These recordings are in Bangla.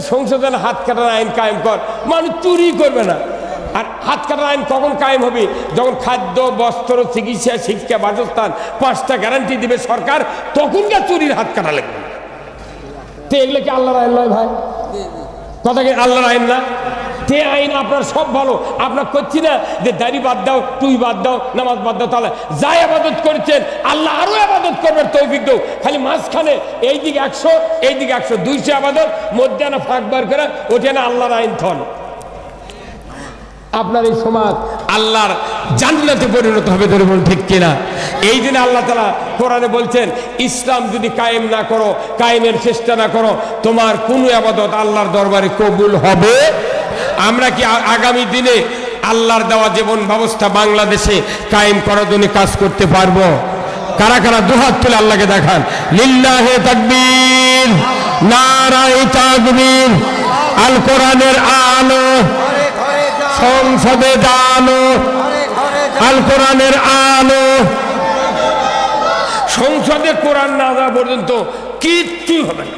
সংশোধনে হাত কাটার আইন কায়েম কর। মানুষ চুরি করবে না। আর হাত কাটার আইন কখন কায়েম হবে? যখন খাদ্য বস্ত্র চিকিৎসা শিক্ষা বাসস্থান পাঁচটা গ্যারান্টি দিবে সরকার তখনকার চুরির হাত কাটা লাগবে। তো এগুলো কি আল্লাহর আইন নয় ভাই? কথা কি আল্লাহর আইন না? তে আইন আপনার সব ভালো, আপনার করছি না যে দাড়ি বাদ দাও তুই বাদ দাও, নামাজ বাদ দাও, তাহলে যা আবাদত করছেন, আল্লাহ আরও আবাদত করবেন তৌফিক দাও। খালি মাঝখানে এই দিকে একশো এই দিকে একশো দুইশো আবাদত মধ্যে না ফাঁক বার করে ওটা না আল্লাহর আইন থন আপনার এই সমাজ আল্লাহর জান্নাতে পরিণত হবে ধরে বলুন ঠিক কিনা? এই দিনে আল্লাহ তালা কোরআনে বলছেন, ইসলাম যদি কায়েম না করো, কায়েমের চেষ্টা না করো, তোমার কোনো আবাদত আল্লাহর দরবারে কবুল হবে আমরা কি আগামী দিনে আল্লাহর দেওয়া জীবন ব্যবস্থা বাংলাদেশে কায়েম করার জন্য কাজ করতে পারব? কারা কারা দুহাত তুলে আল্লাহকে দেখান? লিল্লাহে তাকবীর, নারায়ে তাকবীর আল কোরআনের আলো, সংসদে যাও আল কোরআনের আলো। সংসদে কোরআন না দেওয়া পর্যন্ত কিচ্ছুই হবে না।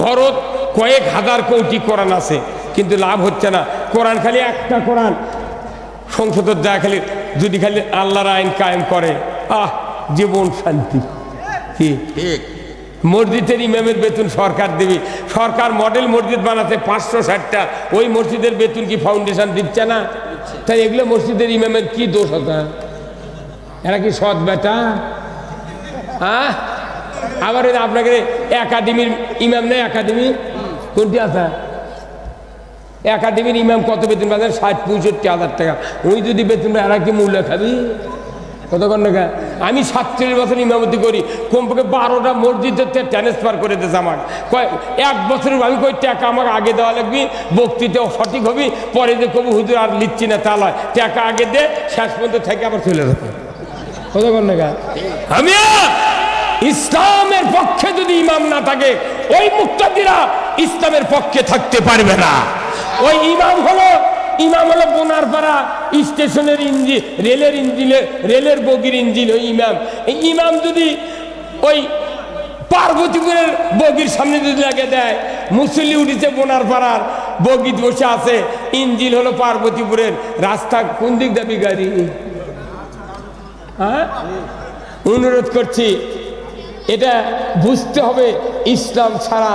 ঘরত কয়েক হাজার কোটি কোরআন আছে। কিন্তু লাভ হচ্ছে না। কোরআন খালি একটা কোরআন। সংসদের দেয়া খালি যদি খালি আল্লাহর আইন কায়েম করে আহ জীবন শান্তি। কি? মসজিদের ইমামের বেতন সরকার দেবে। সরকার মডেল মসজিদ বানাতে পাঁচশো ষাটটা। ওই মসজিদের বেতন কি ফাউন্ডেশন দিচ্ছে না? তাই এগুলো মসজিদের ইমামের কি দোষ হতা? এরা কি সৎ বেটা? হ্যাঁ আবার আপনাকে একাডেমির ইমাম নেই একাডেমি? কোনটি আছে? একাডেমির ইমাম কত বেতন পাবেন ষাট পঁয়ষট্টি হাজার টাকা। ওই যদি বেতন পায়, এরা কি মূল্য খাবি? কতক্ষণ টাকা আমি সাতচল্লিশ বছর ইমামতি করি কমপক্ষে বারোটা মসজিদের ট্রান্সফার করে দিয়েছে আমার কয় এক বছরের আমি কই টাকা আমাকে আগে দেওয়া লাগবে বক্তৃতা সঠিক হবি পরে যে কবি হুজুর আর লিখছি না তা লয়। টাকা আগে দে শেষ পর্যন্ত থেকে আবার চলে যাবে। কতক্ষণ টাকা আমি ইসলামের পক্ষে যদি ইমাম না থাকে ওই মুক্তাদিরা ইসলামের পক্ষে থাকতে পারবে না। ওই ইমাম হলো ইমাম হলো বোনারপাড়া স্টেশনের ইঞ্জিন রেলের ইঞ্জিনে রেলের বগির ইঞ্জিন ওই ইমাম। এই ইমাম যদি ওই পার্বতীপুরের বগির সামনে যদি লাগে দেয়, মুসল্লি উঠেছে বোনারপাড়ার বগিত বসে আছে ইঞ্জিন হলো পার্বতীপুরের। রাস্তা কোন দিক দাবি গাড়ি? হ্যাঁ? অনুরোধ করছি, এটা বুঝতে হবে, ইসলাম ছাড়া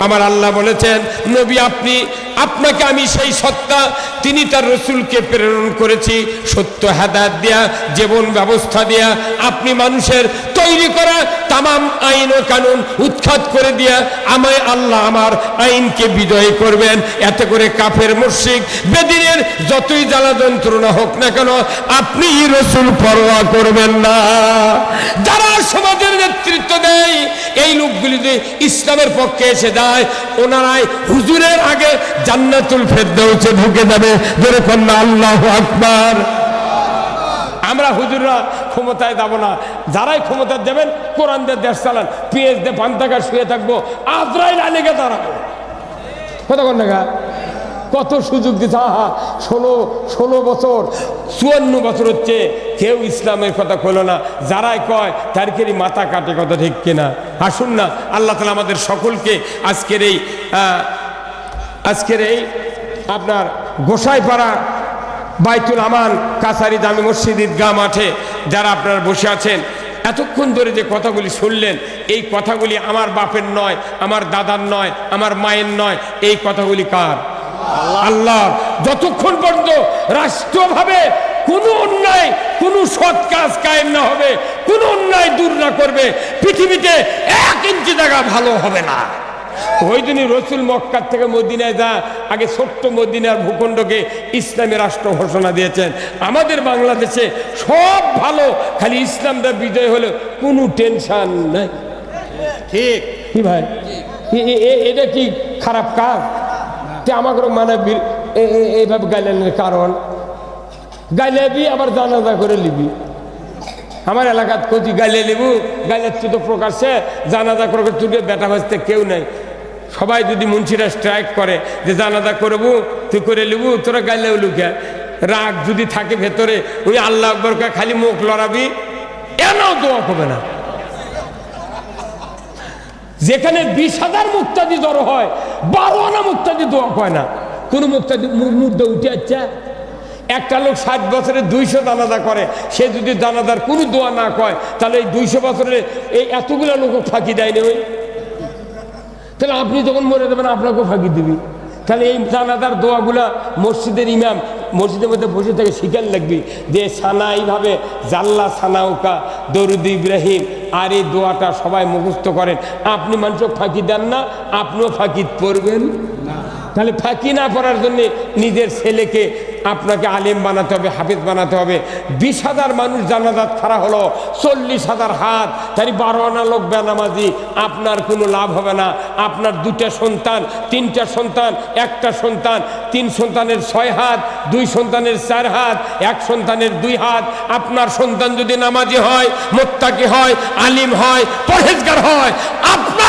আমার আল্লাহ বলেছেন নবী আপনি আপনাকে আমি সেই সত্তা তিনি তার রসুলকে প্রেরণ করেছি। সত্য হেদায়ত দেয়া, জীবন ব্যবস্থা দেয়া, আপনি মানুষের তৈরি করা তামাম আইন ও কানুন উৎখাত করে দিয়া আমায় আল্লাহ আমার আইনকে বিজয় করবেন। এতে করে কাফের মুর্শিক বেদিনের যতই জ্বালা যন্ত্রণা হোক না কেন, আপনি রসুল পরোয়া করবেন না। যারা সমাজের নেতৃত্ব দেয়, এই লোকগুলি যে ইসলামের পক্ষে এসে যায়, ওনারাই হুজুরের আগে জান্নাতুল ফেরদৌসে ঢুকে যাবে। ধরে কন্যা আল্লাহ আকবার। আমরা হুজুররা ক্ষমতায় যাব না। যারাই ক্ষমতা দেবেন, কোরআন দিয়ে দেশ চালান পেঁয়াজ দিয়ে পান্তাকা শুয়ে থাকব আজরাইল আলীকে দাঁড়াবো। কতক্ষণ টাকা কত সুযোগ দিচ্ছে আহা, ষোলো ষোলো বছর, চুয়ান্ন বছর হচ্ছে, কেউ ইসলামের কথা কইল না। যারাই কয় তারিখেরই মাথা কাটে কথা ঠিক কিনা? আসুন না, আল্লাহ তালা আমাদের সকলকে আজকের এই আজকের এই আপনার গোসাইপাড়া বাইতুল আমান কাছারি দামি মসজিদ ঈদগাহ মাঠে যারা আপনারা বসে আছেন এতক্ষণ ধরে যে কথাগুলি শুনলেন এই কথাগুলি আমার বাপের নয় আমার দাদার নয় আমার মায়ের নয় এই কথাগুলি কার? আল্লাহ। যতক্ষণ পর্যন্ত রাষ্ট্রভাবে কোনো অন্যায় কোনো সৎ কাজ কায়েম না হবে কোনো অন্যায় দূর না করবে পৃথিবীতে এক ইঞ্চি জায়গা ভালো হবে না। ওই দিনই রসুল মক্কার থেকে মদিনায় যা আগে ছোট্ট মদিনার ভূখণ্ডকে ইসলামী রাষ্ট্র ঘোষণা দিয়েছেন। আমাদের বাংলাদেশে সব ভালো খালি ইসলামটা বিজয় হলে কোনো টেনশন নাই। ঠিক। কি ভাই? এটা কি খারাপ কাজ? তে আমাকে মানে এইভাবে গাইলেনের কারণ। গাইলেবি আবার জানাজা করে লিবি আমার এলাকাত কচি গাইলে লিবু গাইলে তুই তো প্রকাশ্যে জানাজা করে তুই বেটা ভাজতে কেউ নাই। সবাই যদি মুন্সিরা স্ট্রাইক করে, যে জানাজা করব, তুই করে লিবু, তোরা গাইলেও লুকে রাগ যদি থাকে ভেতরে, ওই আল্লাহ আকবরকে খালি মুখ লড়াবি এনাও দোয়া হবে না। যেখানে বিশ হাজার মুক্তাদি জড়ো হয়, বারো আনা মুক্তাদি দোয়া হয় না। কোনো মুক্তাদি মুদ্রা উঠে যাচ্ছে একটা লোক ষাট বছরে দুইশো দানাদা করে, সে যদি দানাদার কোনো দোয়া না কয়, তাহলে এই দুইশো বছরে এই এতগুলো লোক ফাঁকি দেয়নি ওই। তাহলে আপনি যখন মরে দেবেন আপনাকেও ফাঁকি দিবি। তাহলে এই জানাদার দোয়াগুলা মসজিদের ইমাম, মসজিদের মধ্যে বসে থেকে শিকার লাগবি যে সানা এইভাবে, জাল্লা সানাউকা দরুদ ইব্রাহিম, আর এই দোয়াটা সবাই মুখস্থ করেন। আপনি মানুষও ফাঁকি দেন না, আপনিও ফাঁকি পড়বেন। তাহলে ফাঁকি না করার জন্য নিজের ছেলেকে আপনাকে আলেম বানাতে হবে, হাফিজ বানাতে হবে। বিশ হাজার মানুষ জানাজাত খারা হলো, চল্লিশ হাজার হাত। তাই বারো আনা লোক বেনামাজি, আপনার কোনো লাভ হবে না। আপনার দুটা সন্তান, তিনটা সন্তান, একটা সন্তান। তিন সন্তানের ছয় হাত, দুই সন্তানের চার হাত, এক সন্তানের দুই হাত। আপনার সন্তান যদি নামাজি হয়, মোত্তাকি হয়, আলিম হয়, পরহেজগার হয়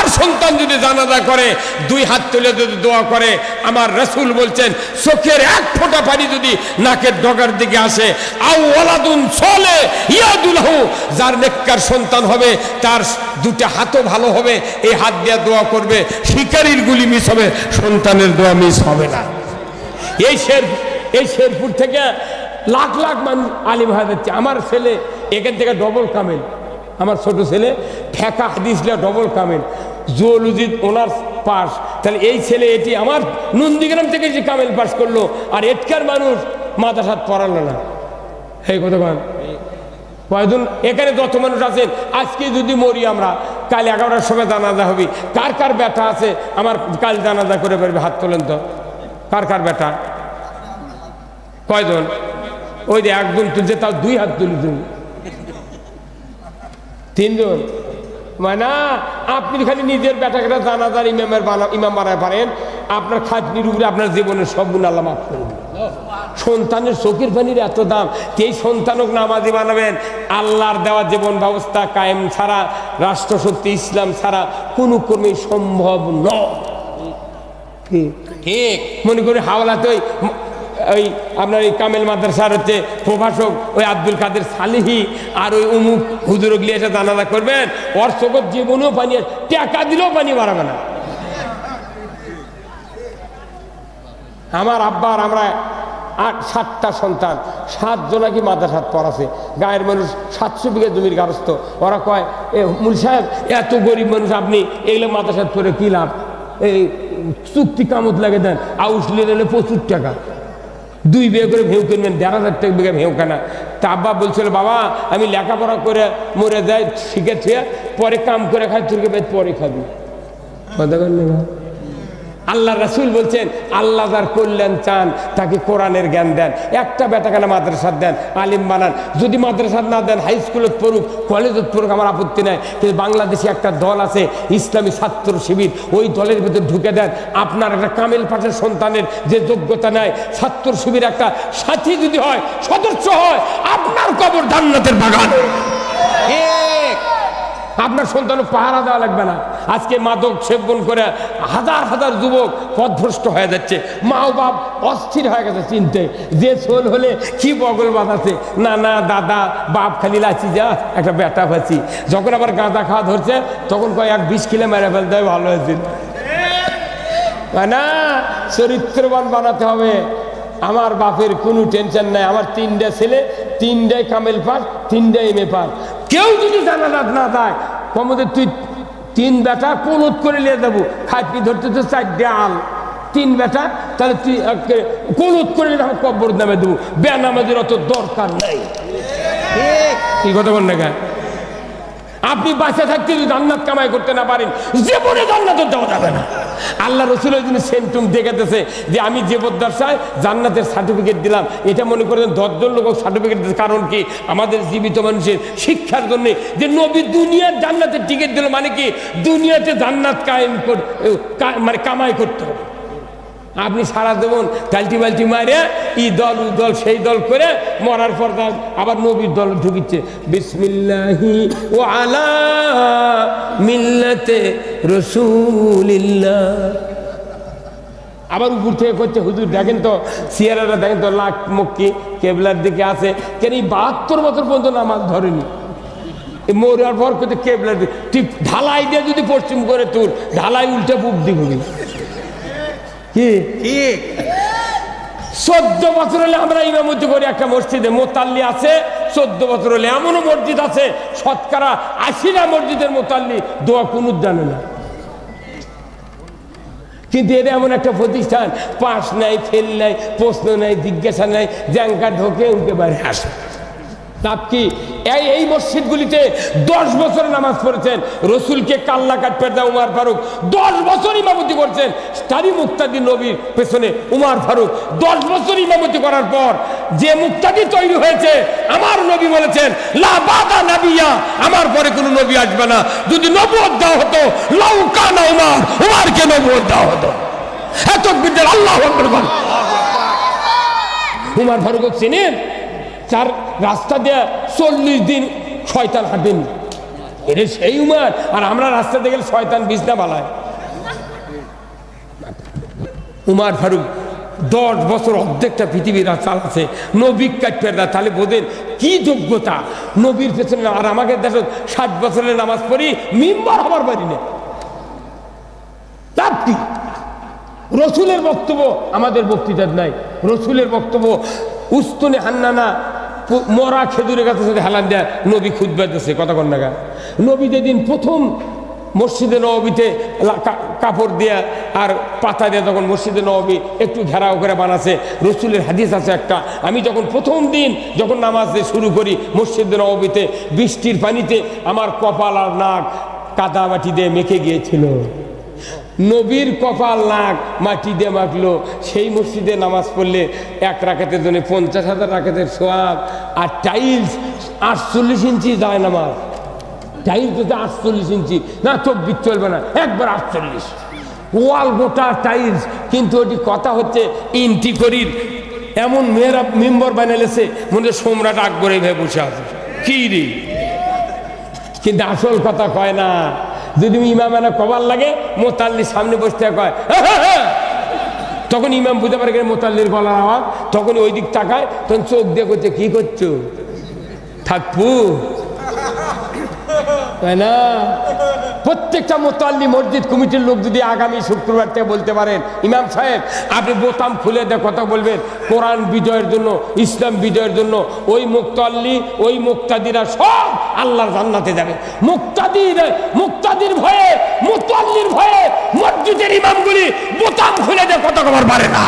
আপনার সন্তান যদি জানাজা করে, দুই হাত তুলে যদি দোয়া করে, আমার রসুল বলছেন, চোখের এক ফোঁটা পানি যদি নাকের ডগার দিকে আসে আউ যার নেককার সন্তান হবে, তার দুটা হাতও ভালো হবে, এই হাত দিয়ে দোয়া করবে, শিকারির গুলি মিস হবে, সন্তানের দোয়া মিস হবে না। এই শের, এই শেরপুর থেকে লাখ লাখ মানুষ আলিম হয়ে যাচ্ছে। আমার ছেলে এখান থেকে ডবল কামেল। আমার ছোট ছেলে ঠেকা হাদিসলে ডবল কামেল। জুওলজির অনার্স পাস তাহলে এই ছেলে এটি আমার নন্দীগ্রাম থেকে যে কামেল পাস করল, আর এটকার মানুষ মাদ্রাসাত পড়ালো না। এই কথা বল। কয়জন এখানে যত মানুষ আছেন, আজকে যদি মরি আমরা, কাল এগারোটার সময় জানাজা হবি। কার কার ব্যথা আছে? আমার কাল জানাজা করে পারবে হাত তোলেন তো। কার কার ব্যথা কয়জন? ওই যে একজন তুলছে তাও দুই হাত তুলি তিনজন? মানে আপনি খালি নিজের বেটাকে জানাজার ইমামের বানা ইমাম বানায় পারেন আপনার খাটনির উপরে আপনার জীবনের সব গুণ আল্লাহ মাফ করে সন্তানের চোখের পানির এত দাম এই সন্তানক নামাজি বানাবেন আল্লাহর দেওয়া জীবন ব্যবস্থা কায়েম ছাড়া রাষ্ট্রশক্তি ইসলাম ছাড়া কোনো ক্রমে সম্ভব নয়? ঠিক। মনে করি হাওলাতে ওই আপনার এই কামেল মাদ্রাসার হচ্ছে প্রভাষক ওই আব্দুল কাদের সালিহি আর ওই উমুক হুজুর গিয়ে এসে জানাজা করবেন। চোখের জীবনেও পানি টাকা দিলেও পানি বাড়াবে না। আমার আব্বার আমরা আট, সাতটা সন্তান, সাতজন নাকি মাদ্রাসাত পড়াছে। গায়ের মানুষ সাতশো বিঘা জমির গারস্থ। ওরা কয়, এ মুল সাহেব, এত গরিব মানুষ আপনি এগুলো মাদ্রাসাত পড়ে কী লাভ? এই চুক্তি কামত লাগে দেন আউস নিলে প্রচুর টাকা। দুই বিয়ে করে ভেউ কিনবেন, দেড় হাজার টাকা বিঘা ভেউ কেনা। তা আব্বা বলছিল, বাবা, আমি লেখাপড়া করে মরে যাই, শিখেছি, পরে কাম করে খাই তুই পরে খাবি? কথা বললে না। আল্লাহ রাসুল বলছেন, আল্লাহ যার কল্যাণ চান, তাকে কোরআনের জ্ঞান দেন। একটা বেটাখানা মাদ্রাসার দেন, আলিম বানান। যদি মাদ্রাসার না দেন হাই স্কুলত পড়ুক কলেজত পড়ুক, আমার আপত্তি নাই। কিন্তু বাংলাদেশে একটা দল আছে, ইসলামী ছাত্র শিবির, ওই দলের ভিতর ঢুকে দেন। আপনার একটা কামেল পাঠের সন্তানের যে যোগ্যতা নেয় ছাত্র শিবির একটা সাথী যদি হয়, সদস্য হয়, আপনার কবর জান্নাতের বাগান। আপনার সন্তান পাহারা দেওয়া লাগবে না। আজকে মাদক সেবন করে হাজার হাজার যুবক পথভ্রষ্ট হয়ে যাচ্ছে। মা ও বাপ অস্থির হয়ে গেছে চিনতে। যে সোল হলে কি বগল বাঁধাচ্ছে? না না, দাদা, বাপ খালি লাচি যা, একটা বেটা ফাঁচি যখন আবার গাঁদা খাওয়া ধরছে, তখন কয়, এক বিষ কিলো মেরে ফেলতে হয় ভালো হয়েছে। না, চরিত্রবান বানাতে হবে। আমার বাপের কোনো টেনশন নাই। আমার তিনটা ছেলে, তিনটাই কামেল পাস তিনটাই এম এ কেউ যদি জানাজাত না দেয় কমদের তুই তিন বেটা কোলত করে নিয়ে যাব। খাইপি ধরতে তো চারটে আল। তিন বেটা, তাহলে তুই কোলত করে আমার কব্বর নামে দেবো। বেনামাজের অত দরকার নাই। কি কথা বল না? আপনি বাঁচা থাকতে যদি জান্নাত কামাই করতে না পারেন যে জীবনে জান্নাত দেওয়া যাবে না। আল্লাহ রসুল ওই জন্য সেন্টুম দেখাতেছে যে আমি যে জীবদ্দশায় জান্নাতের সার্টিফিকেট দিলাম। এটা মনে করেন দশজন লোক সার্টিফিকেট দিচ্ছে কারণ কি? আমাদের জীবিত মানুষের শিক্ষার জন্য যে নবী দুনিয়ার জান্নাতের টিকিট দিল মানে কি? দুনিয়াতে জান্নাত কায়েম মানে কামাই করতে হবে। আপনি সারা দেবন কালটি বালটি মারে ই দল উ দল, সেই দল করে মরার পর আবার নবীর দল ঢুকিচ্ছে। বিসমিল্লাহি ও আলা মিল্লাতে রসুলিল্লাহ। আবার উপর থেকে করছে, হুজুর দেখেন তো সিয়ারাটা দেখেন তো, লাখ মক্কি কেবলার দিকে আছে। কেন এই বাহাত্তর বছর পর্যন্ত নামাজ ধরেনি? মরার পর করতে কেবলার দিকে। ঢালাই দিয়ে যদি পশ্চিম করে তোর, ঢালাই উল্টে বুক দিবি কি? চোদ্দ বছর হলে আমরা ইমামতি করি একটা মসজিদে। মোতাল্লি আছে চোদ্দ বছর হলে এমনও মসজিদ আছে শতকরা আশিটা মসজিদের মোতাল্লি দোয়া কুনুত জানে না। কিন্তু এটা এমন একটা প্রতিষ্ঠান পাস নাই ফেল নাই প্রশ্ন নাই জিজ্ঞাসা নাই জ্যাঙ্কা ঢোকে উঠে বাইরে আসে। তাপ কি? এই এই মসজিদগুলিতে দশ বছর নামাজ পড়েছেন। রসুলকে কাল্লা কাটপের দা উমার ফারুক। দশ বছর ইমামতি করছেন। তারই মুক্তাদি নবীর পেছনে উমার ফারুক। দশ বছর ইমামতি করার পর যে মুক্তাদি তৈরি হয়েছে আমার নবী বলেছেন লা বাদা নাবিয়া। আমার পরে কোনো নবী আসবে না। যদি নবুয়ত দেওয়া হতো লাউ কানা উমার উমারকে নবুয়ত দেওয়া হতো। এত বিদ্যাল আল্লাহ উমার ফারুক চিনেন? চার রাস্তা দিয়ে চল্লিশ দিন শয়তান হাঁটেনি। এটা সেই উমার, আর আমরা রাস্তা দিয়ে গেলে শয়তান বিছনা বালায়। উমার ফারুক, দশ বছর অর্ধেকটা পৃথিবীর চালাচ্ছে, নবী কাটপের তাহলে বোধেন কি যোগ্যতা? নবীর পেছনে আর আমাকে দেখো ষাট বছরের নামাজ পড়ি, মিম্বার হবার পারি না তার কি? রসুলের বক্তব্য আমাদের বক্তৃতার নাই। রসুলের বক্তব্য, উস্তনে হান্নানা মরা খেজুরের কাছে সাথে হেলান দেয়, নবী খুদ বেঁধেছে, কথা কন্যাগা নবী যেদিন প্রথম মসজিদে নবীতে কাপড় দেয়া আর পাতা দিয়ে তখন মসজিদে নবী একটু ঘেরাও করে বানাছে, রসুলের হাদিস আছে একটা। আমি যখন প্রথম দিন যখন নামাজ দিয়ে শুরু করি, মসজিদে নবীতে বৃষ্টির পানিতে আমার কপাল আর নাক কাদা মাটি দিয়ে মেখে গিয়েছিল। নবীর কপাল নাক মাটি দিয়ে মাখলো। সেই মসজিদে নামাজ পড়লে এক রাখাতের জন্য পঞ্চাশ হাজার রাখাতের সোয়াব আর টাইলস আটচল্লিশ ইঞ্চি যায় নামাজ। টাইলস হচ্ছে আটচল্লিশ ইঞ্চি, না চব্বিশ চলবে না, একবার আটচল্লিশ। ওয়াল গোটা টাইলস, কিন্তু ওটি কথা হচ্ছে ইন্টি করির এমন মেয়েরা মেম্বর বানালেছে মনে সম্রাট আকবরে ভেবে বসে আছে। কি রে? কিন্তু আসল কথা কয় না যদি ইমামেরা কবার লাগে মোতাল্লির সামনে বসতে কয়। তখন ইমাম বুঝতে পারে মোতাল্লির গলার আওয়াজ। তখন ওই দিক তাকায়, তখন চোখ দিয়ে করছে কি করছ? থাকব তাই না? প্রত্যেকটা মোতাল্লি মসজিদ কমিটির লোক যদি আগামী শুক্রবার থেকে বলতে পারেন, ইমাম সাহেব, আপনি বোতাম খুলে দিয়ে কথা বলবেন, কোরআন বিজয়ের জন্য, ইসলাম বিজয়ের জন্য, ওই মুক্তাল্লি ওই মুক্তাদিরা সব আল্লাহর জান্নাতে যাবে। মুক্তাদির মুক্তাদির ভয়ে মুতাল্লির ভয়ে মসজিদের ইমামগুলি বোতাম খুলে দিয়ে কথা কবার পারে না।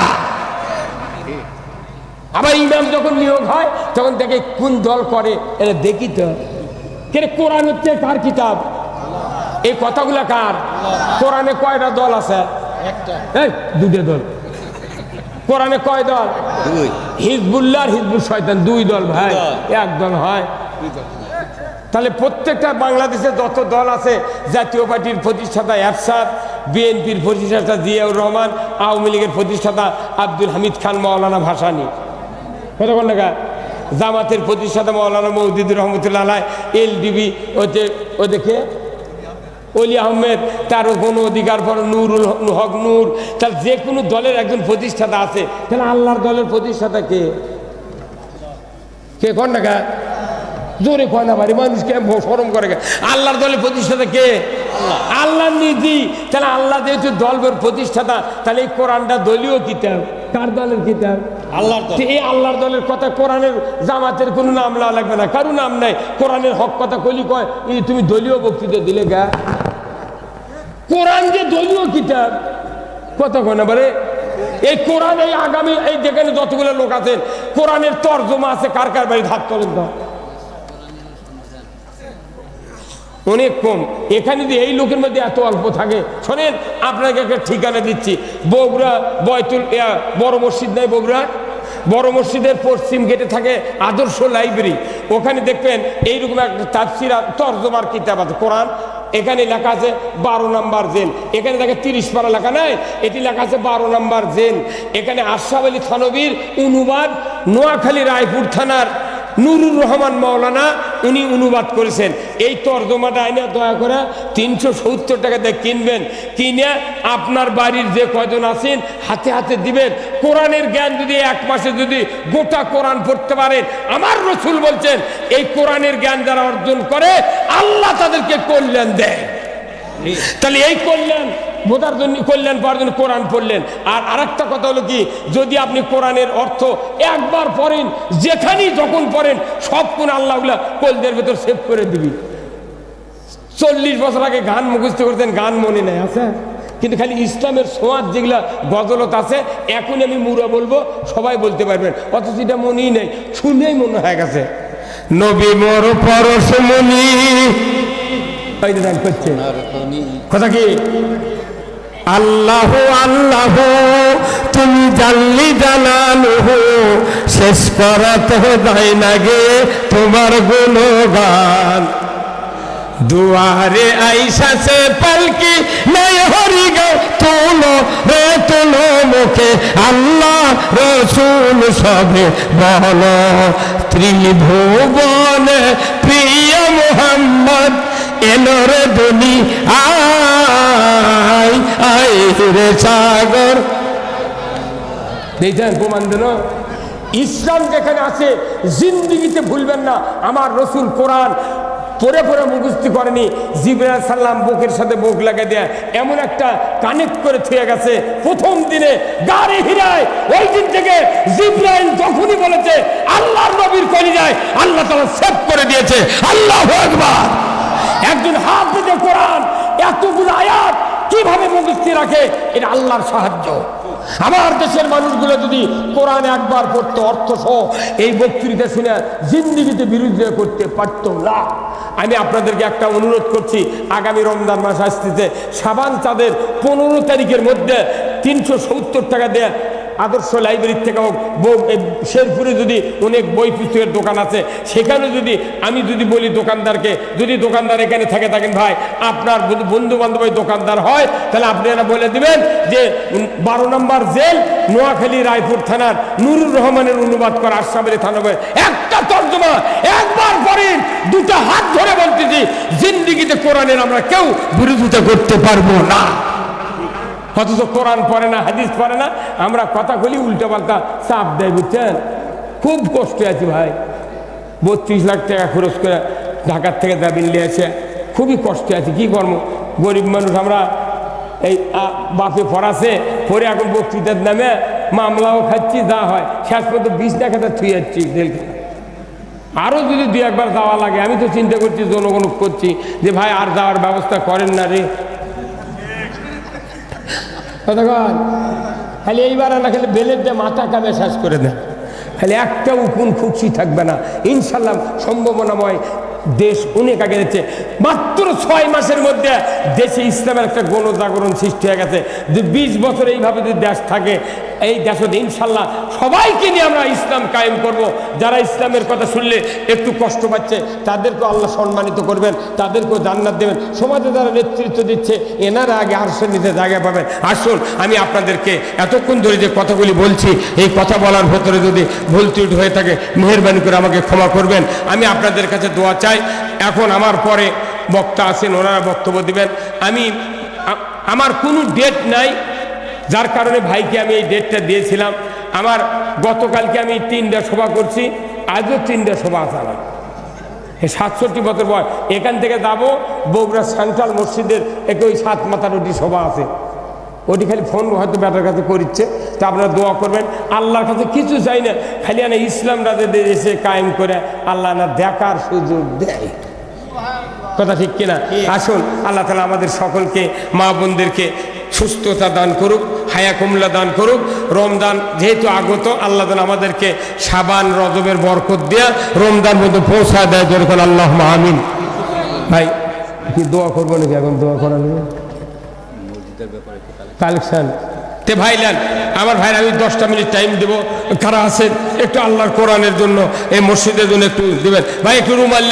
আবার ইমাম যখন নিয়োগ হয় তখন দেখে কোন দল করে এটা দেখি তো। কে রে, কোরআন হচ্ছে কার কিতাব? এই কথাগুলা কার? কোরআনে কয়টা দল আছে? দুটো দল। কোরআনে কয় দল? হিজবুল্লাহ হিজবুল শয়তান দুই দল ভাই। এক দল হয়। তাহলে প্রত্যেকটা বাংলাদেশে যত দল আছে, জাতীয় পার্টির প্রতিষ্ঠাতা এরশাদ বিএনপির প্রতিষ্ঠাতা জিয়াউর রহমান, আওয়ামী লীগের প্রতিষ্ঠাতা আব্দুল হামিদ খান মৌলানা ভাসানি। কতক্ষণ টাকা জামাতের প্রতিষ্ঠাতা মৌলানা মৌদুদুর রহমতুল্লাহ এলডিবি ওতে ও দেখে অলি আহমেদ তারও কোনো অধিকার পর নুরুল হক নূর, তার যে কোনো দলের একজন প্রতিষ্ঠাতা আছে। তাহলে আল্লাহর দলের প্রতিষ্ঠাতা কে? কে কন না কা? জোরে কয় না বাড়ি মানুষকে সরম করে কে? আল্লাহর দলের প্রতিষ্ঠাতা কে? আল্লাহর নীতি। তাহলে আল্লাহ যেহেতু দলের প্রতিষ্ঠাতা তাহলে এই কোরআনটা দলীয় কিতাব। কার দলের কিতাব? আল্লাহর। এই আল্লাহর দলের কথা কোরআনের জামাতের কোনো নাম লওয়া লাগবে না। কারও নাম নাই। কোরআনের হক কথা কলি কয় এই তুমি দলীয় বক্তৃতা দিলে গা? কোরআন যে দলীয় কিতাব কথা কয় না বলে? এই কোরআন এই আগামী এই যেখানে যতগুলো লোক আছেন কোরআনের তর্জমা আছে কার কার বাড়ি হাত তোলেন তো? অনেক কম। এখানে যদি এই লোকের মধ্যে এত অল্প থাকে, শোনেন, আপনাকে একটা ঠিকানা দিচ্ছি। বগুড়া বয়তুল বড় মসজিদ নাই বগুড়া? বড় মসজিদের পশ্চিম গেটে থাকে আদর্শ লাইব্রেরি। ওখানে দেখবেন এইরকম একটা তাফসির তর্জমার কিতাব আছে, কোরআন। এখানে লেখা আছে, বারো নাম্বার জেল। এখানে দেখে তিরিশ পারা লেখা নাই? এটি লেখা আছে, বারো নাম্বার জেল। এখানে আশরাফ আলী থানবীর, অনুবাদ, নোয়াখালী রায়পুর থানার নুরুর রহমান মাওলানা উনি অনুবাদ করেছেন। এই তর্জমাটা আইনা দয়া করে তিনশো সত্তর টাকা দিয়ে কিনবেন। কিনে আপনার বাড়ির যে কয়জন আছেন হাতে হাতে দিবেন। কোরআনের জ্ঞান যদি এক মাসে যদি গোটা কোরআন পড়তে পারেন আমার রসুল বলছেন এই কোরআনের জ্ঞান যারা অর্জন করে আল্লাহ তাদেরকে কল্যাণ দেয়। তাহলে এই কল্যাণ বোধার জন্য কল্যাণ পাওয়ার জন্য কোরআন পড়লেন। আর আরেকটা কথা হলো কি যদি আপনি কোরআনের অর্থ একবার পড়েন যেখানেই যখন পড়েন সব কোন আল্লাহগুলা কলদের ভেতর সেভ করে দিবি। চল্লিশ বছর আগে গান মুখস্থ করতেন গান মনে নেই আছে? কিন্তু খালি ইসলামের সোয়াদ যেগুলা গজলত আছে এখন আমি মুরা বলব সবাই বলতে পারবেন। অথচ এটা মনেই নেই শুনেই মনে হয়ে গেছে। নবী মোর পরশমণি কথা কি? আল্লাহ আল্লাহ, তুমি জানলি জানানো শেষ করা তো দেয় না গে তোমার গুণগান। দুয়ারে আইসা সে পালকি নাই হরি গে তুলো রে তুলো মুখে আল্লাহ রসুল সবে বল। ত্রিভুবনে প্রিয় মোহাম্মদ এলো রে দুনি আই রে সাগর। দেখছেন প্রমাণ দিল ইসলাম যেখানে আছে, জিন্দিগিতে ভুলবেন না। আমার রসুল কোরআন পরে পরে মুখস্থি করেনি। জিবরাল সাল্লাম বুকের সাথে বুক লাগিয়ে দেয়, এমন একটা কানেক্ট করে থুয়ে গেছে। প্রথম দিনে গাড়ি হিরায় ওই দিন থেকে জিব্রাইল যখনই বলেছে, আল্লাহর নবীর কলি যায় আল্লাহ তালা সেভ করে দিয়েছে। আল্লাহ একবার একজন হাত দিতে কোরআন, এতগুলো আয়াত কীভাবে মুখস্থি রাখে, এটা আল্লাহর সাহায্য। আমার দেশের মানুষগুলো যদি কোরআন একবার পড়তো, অর্থ সহ এই বক্তৃতা শুনে জিন্দিগিতে বিরোধিতা করতে পারতো না। আমি আপনাদেরকে একটা অনুরোধ করছি, আগামী রমজান মাস আসতেছে, সাবান চাঁদের পনেরো তারিখের মধ্যে তিনশো সত্তর টাকা দেয় আদর্শ লাইব্রেরির থেকে হোক শেরপুরে যদি অনেক বই পুস্তকের দোকান আছে, সেখানে যদি আমি যদি বলি দোকানদারকে, যদি দোকানদার এখানে থাকে, থাকেন ভাই, আপনার বন্ধু বান্ধবের দোকানদার হয়, তাহলে আপনি এরা বলে দিবেন যে বারো নম্বর জেল, নোয়াখালী রায়পুর থানার নুরুর রহমানের অনুবাদ করা আশরাফের থানবের একটা তর্জমা, একবার পড়েন, দুটো হাত ধরে বলতেছি, জিন্দিগিতে কোরআনের আমরা কেউ বিরোধিতা করতে পারব না। অথচ কোরআন পড়ে না, হাদিস পড়ে না, আমরা কথা বলি উল্টো পাল্টা চাপ দেয়, বুঝছেন? খুব কষ্টে আছি ভাই। বত্রিশ লাখ টাকা খরচ করে ঢাকার থেকে দাবিন নিয়ে এসে খুবই কষ্টে আছি, কি কর্ম গরিব মানুষ আমরা এই বাপে পড়াছে পরে এখন বক্তৃতার নামে মামলাও খাচ্ছি, যা হয়। শেষ পর্যন্ত বিষ টাকাটা থুয়ে যাচ্ছি আরও যদি দু একবার যাওয়া লাগে, আমি তো চিন্তা করছি, জনগণ করছি যে ভাই আর যাওয়ার ব্যবস্থা করেন না রে। খালি এইবার না, খালি বেলের দিয়ে মাথা কামে শেষ করে দেন খালি একটা উকুন খুশি থাকবে না। ইনশাল্লাহ সম্ভাবনাময় দেশ অনেক আগে যাচ্ছে। মাত্র ছয় মাসের মধ্যে দেশে ইসলামের একটা গণজাগরণ সৃষ্টি হয়ে গেছে। যে বিশ বছর এইভাবে যদি দেশ থাকে, এই দেশে ইনশাল্লাহ সবাইকে নিয়ে আমরা ইসলাম কায়েম করব। যারা ইসলামের কথা শুনলে একটু কষ্ট পাচ্ছে তাদেরকে আল্লাহ সম্মানিত করবেন, তাদেরকেও জান্নাত দেবেন। সমাজে যারা নেতৃত্ব দিচ্ছে, এনারা আগে আরশের নিচে জায়গা পাবেন। আসুন, আমি আপনাদেরকে এতক্ষণ ধরে যে কথাগুলি বলছি, এই কথা বলার ভেতরে যদি ভুল ত্রুটি হয়ে থাকে, মেহরবানি করে আমাকে ক্ষমা করবেন। আমি আপনাদের কাছে দোয়া চাই এখন আমার পরে বক্তা আছেন, ওনারা বক্তব্য দিবেন। আমি আমার কোনো ডেট নাই, যার কারণে ভাইকে আমি এই ডেটটা দিয়েছিলাম। আমার গতকালকে আমি তিনটা সভা করছি, আজও তিনটা সভা এই সাতষট্টি বছর বয়স। এখান থেকে যাব বগুড়া সেন্ট্রাল মসজিদের একটু ওই সাত মাথার ওটি সভা আছে। ওটি খালি ফোন হয়তো ব্যাটার কাছে করিচ্ছে, তা আপনারা দোয়া করবেন। আল্লাহর কাছে কিছু চাই না, খালি আনা ইসলাম রাজে এসে কায়েম করে আল্লাহ না দেখার সুযোগ দেয়। কথা ঠিক কিনা? আসুন, আল্লাহ তালা আমাদের সকলকে, মা বোনদেরকে সুস্থতা দান করুক, হায়া কুমলা দান করুক। রমদান যেহেতু আগত, আল্লাহ তালা আমাদেরকে সাবান, রজবের বরকত দেয়া রমদান মধ্যে পৌঁছা দেয়। যেরকম আল্লাহ আমিন। ভাই, কি দোয়া করব নাকি এখন? দোয়া করা নেই কালেকশন। তে ভাইলান আমার ভাই আমি দশটা মিনিট টাইম দেব। কারা আছেন? একটু আল্লাহর কোরআনের জন্য, এই মসজিদের জন্য একটু দেবেন। ভাই, একটু রুমাল